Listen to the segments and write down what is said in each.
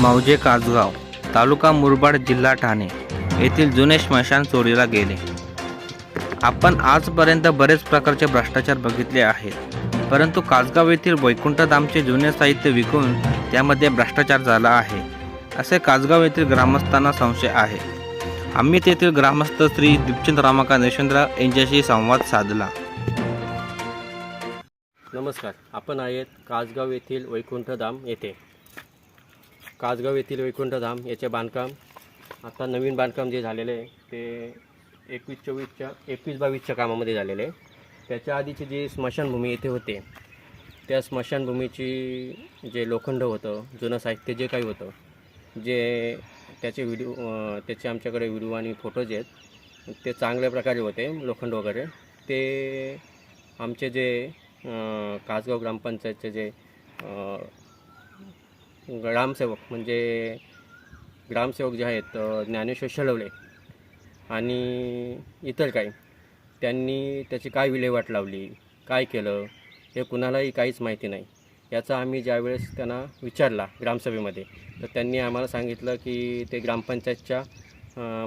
मावजे काजगाव तालुका मुरबाड जिल्हा ठाणे येथील जुने स्मशान चोरीला गेले. आपण आजपर्यंत बरेच प्रकारचे भ्रष्टाचार बघितले आहेत परंतु कासगाव येथील वैकुंठधामचे जुने साहित्य विकून त्यामध्ये भ्रष्टाचार झाला आहे असे कासगाव येथील ग्रामस्थांना संशय आहे. आम्ही तेथील ग्रामस्थ श्री दीपचंद रामाकांत यशवंतराव यांच्याशी संवाद साधला. नमस्कार आपण आहेत कासगाव येथील वैकुंठधाम येथे. कासगाव येथील वैकुंठधाम याचे बांधकाम आता नवीन बांधकाम जे झालेले आहे ते एकवीस चोवीसच्या एकवीस बावीसच्या कामामध्ये झालेले आहे. त्याच्या आधीची जी स्मशानभूमी येथे होते त्या स्मशानभूमीची जे लोखंड होतं जुनं साहित्य जे काही होतं जे त्याचे व्हिडिओ त्याचे आमच्याकडे व्हिडिओ आणि फोटोज आहेत ते चांगल्या प्रकारे होते लोखंड वगैरे. ते आमचे जे कासगाव ग्रामपंचायतचे जे ग्रामसेवक म्हणजे ग्रामसेवक जे आहेत ज्ञानेश्वर शेळवले आणि इतर काही त्यांनी त्याची काय विल्हेवाट लावली काय केलं हे कुणालाही काहीच माहिती नाही. याचा आम्ही ज्यावेळेस त्यांना विचारला ग्रामसभेमध्ये तर त्यांनी आम्हाला सांगितलं की ते ग्रामपंचायतच्या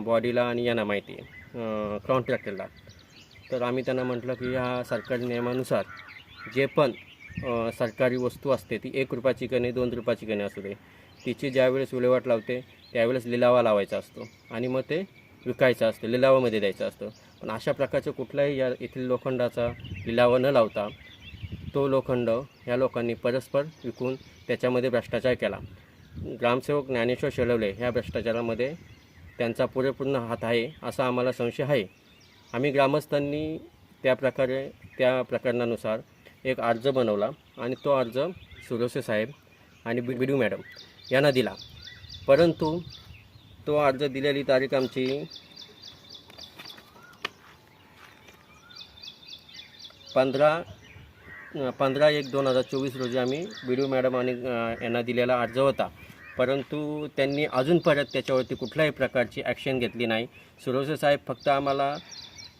बॉडीला आणि यांना माहिती आहे कॉन्ट्रॅक्टरला. तर आम्ही त्यांना म्हटलं की ह्या सरकारी नियमानुसार जे पण सरकारी वस्तू असते ती एक रुपयाची कणे दोन रुपयाची कणे असू दे. तिची ज्यावेळेस विल्हेवाट लावते त्यावेळेस लिलावा लावायचा असतो. आणि मग ते विकायचं असतं लिलावामध्ये द्यायचं असतं. पण अशा प्रकारचं कुठलाही या येथील लोखंडाचा लिलावा न लावता तो लोखंड ह्या लोकांनी परस्पर विकून त्याच्यामध्ये भ्रष्टाचार केला. ग्रामसेवक ज्ञानेश्वर शेळवले ह्या भ्रष्टाचारामध्ये त्यांचा पुरेपूर्ण हात आहे असा आम्हाला संशय आहे. आम्ही ग्रामस्थांनी त्या प्रकारे त्या प्रकरणानुसार एक अर्ज बनवला आणि तो अर्ज सुरोसे साहेब आणि बी बी मॅडम यांना दिला. परंतु तो अर्ज दिलेली तारीख आमची पंधरा पंधरा एक दोन हजार चोवीस रोजी आम्ही बी डी मॅडम आणि यांना दिलेला अर्ज होता. परंतु त्यांनी अजून परत त्याच्यावरती कुठल्याही प्रकारची ॲक्शन घेतली नाही. सुरोसे साहेब फक्त आम्हाला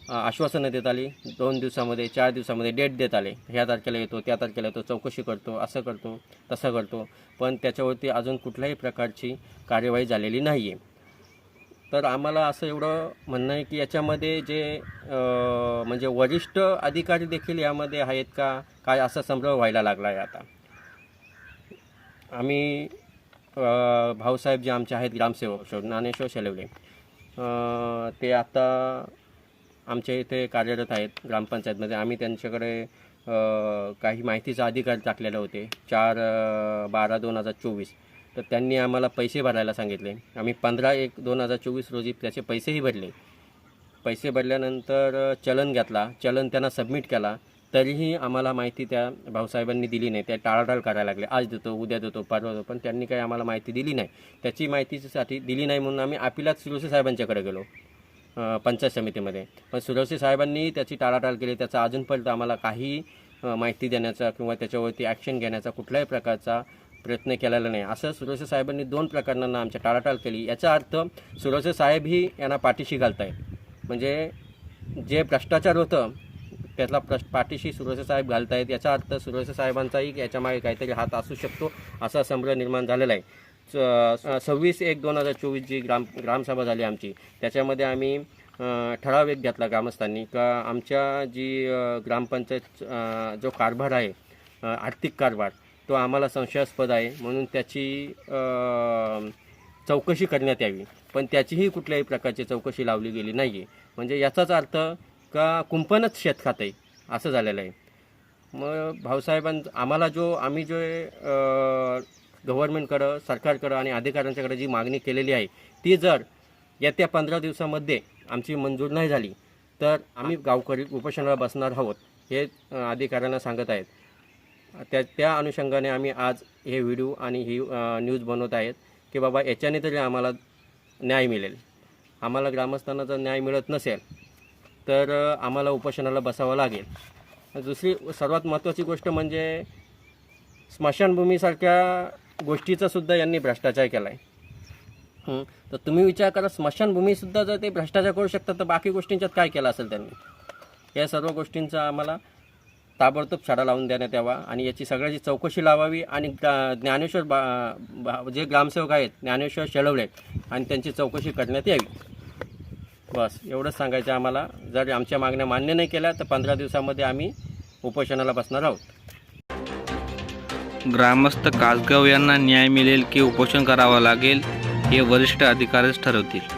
आश्वासनं देत आली. दोन दिवसामध्ये चार दिवसामध्ये डेट देत आले. ह्या तारखेला येतो त्या तारखेला येतो चौकशी करतो असं करतो तसं करतो. पण त्याच्यावरती अजून कुठल्याही प्रकारची कार्यवाही झालेली नाही आहे तर आम्हाला असं एवढं म्हणणं आहे की याच्यामध्ये जे म्हणजे वरिष्ठ अधिकारी देखील यामध्ये आहेत का? काय असा संभ्रम व्हायला लागला आहे आता? आम्ही भाऊसाहेब जे आमचे आहेत ग्रामसेवक ज्ञानेश्वर शेलवले ते आता आमच्या इथे कार्यरत आहेत ग्रामपंचायतमध्ये. आम्ही त्यांच्याकडे काही माहितीचा अधिकार टाकलेले होते. चार बारा दोन हजार चोवीस. तर त्यांनी आम्हाला पैसे भरायला सांगितले. आम्ही पंधरा एक दोन हजार चोवीस रोजी त्याचे पैसेही भरले. पैसे भरल्यानंतर चलन घेतला. चलन त्यांना सबमिट केला. तरीही आम्हाला माहिती त्या भाऊसाहेबांनी दिली नाही. त्या टाळाटाळ करायला लागले. आज देतो उद्या देतो परवा देतो. पण त्यांनी काही आम्हाला माहिती दिली नाही. त्याची माहितीसाठी दिली नाही म्हणून आम्ही अपिलात सुरवसे साहेबांच्याकडे गेलो. पंचायत समितीमध्ये. पण सुरवसे साहेबांनी त्याची टाळाटाळ केली. त्याचा अजूनपर्यंत आम्हाला काही माहिती देण्याचा किंवा त्याच्यावरती ॲक्शन घेण्याचा कुठल्याही प्रकारचा प्रयत्न केलेला नाही. असं सुरवसे साहेबांनी दोन प्रकरणांना आमच्या टाळाटाळ केली. याचा अर्थ सुरवसे साहेबही यांना पाठीशी घालतायत. म्हणजे जे भ्रष्टाचार होतं त्यातला प्रश पाठीशी सुरवसे साहेब घालतायत. याचा अर्थ सुरवसे साहेबांचाही याच्यामागे काहीतरी हात असू शकतो असा संभ्रम निर्माण झालेला आहे. सव्वीस एक दोन हजार चोवीस जी ग्राम ग्रामसभा झाली आमची त्याच्यामध्ये आम्ही ठराव एक घेतला ग्रामस्थांनी का आमच्या जी ग्रामपंचायत जो कारभार आहे आर्थिक कारभार तो आम्हाला संशयास्पद आहे. म्हणून त्याची चौकशी करण्यात यावी. पण त्याचीही कुठल्याही प्रकारची चौकशी लावली गेली नाही आहे म्हणजे याचाच अर्थ का कुंपणच शेत खातं आहे असं झालेलं आहे. मग भाऊसाहेबां आम्हाला जो आम्ही जे गव्हर्नमेंटकडं सरकारकडं आणि अधिकाऱ्यांच्याकडे जी मागणी केलेली आहे ती जर येत्या पंधरा दिवसामध्ये आमची मंजूर नाही झाली तर आम्ही गावकरी उपोषणाला बसणार आहोत हे अधिकाऱ्यांना सांगत आहेत. त्या त्या अनुषंगाने आम्ही आज हे व्हिडिओ आणि ही न्यूज बनवत आहेत की बाबा याच्याने तरी आम्हाला न्याय मिळेल. आम्हाला ग्रामस्थांना जर न्याय मिळत नसेल तर आम्हाला उपोषणाला बसावं लागेल. दुसरी सर्वात महत्त्वाची गोष्ट म्हणजे स्मशानभूमीसारख्या गोष्टीचा सुद्धा यांनी भ्रष्टाचार केला आहे तर तुम्ही विचार करा स्मशानभूमीसुद्धा जर ते भ्रष्टाचार करू शकतात तर बाकी गोष्टींच्यात काय केलं असेल त्यांनी? या सर्व गोष्टींचा आम्हाला ताबडतोब छाडा लावून देण्यात यावा आणि याची सगळ्याची चौकशी लावावी आणि ज्ञानेश्वर बा बा- जे ग्रामसेवक आहेत ज्ञानेश्वर शेळवले आणि त्यांची चौकशी करण्यात यावी. बस एवढंच सांगायचं आम्हाला. जर आमच्या मागण्या मान्य नाही केल्या तर पंधरा दिवसामध्ये आम्ही उपोषणाला बसणार आहोत. ग्रामस्थ कासगाव यांना न्याय मिळेल की उपोषण करावं लागेल हे वरिष्ठ अधिकारीच ठरवतील.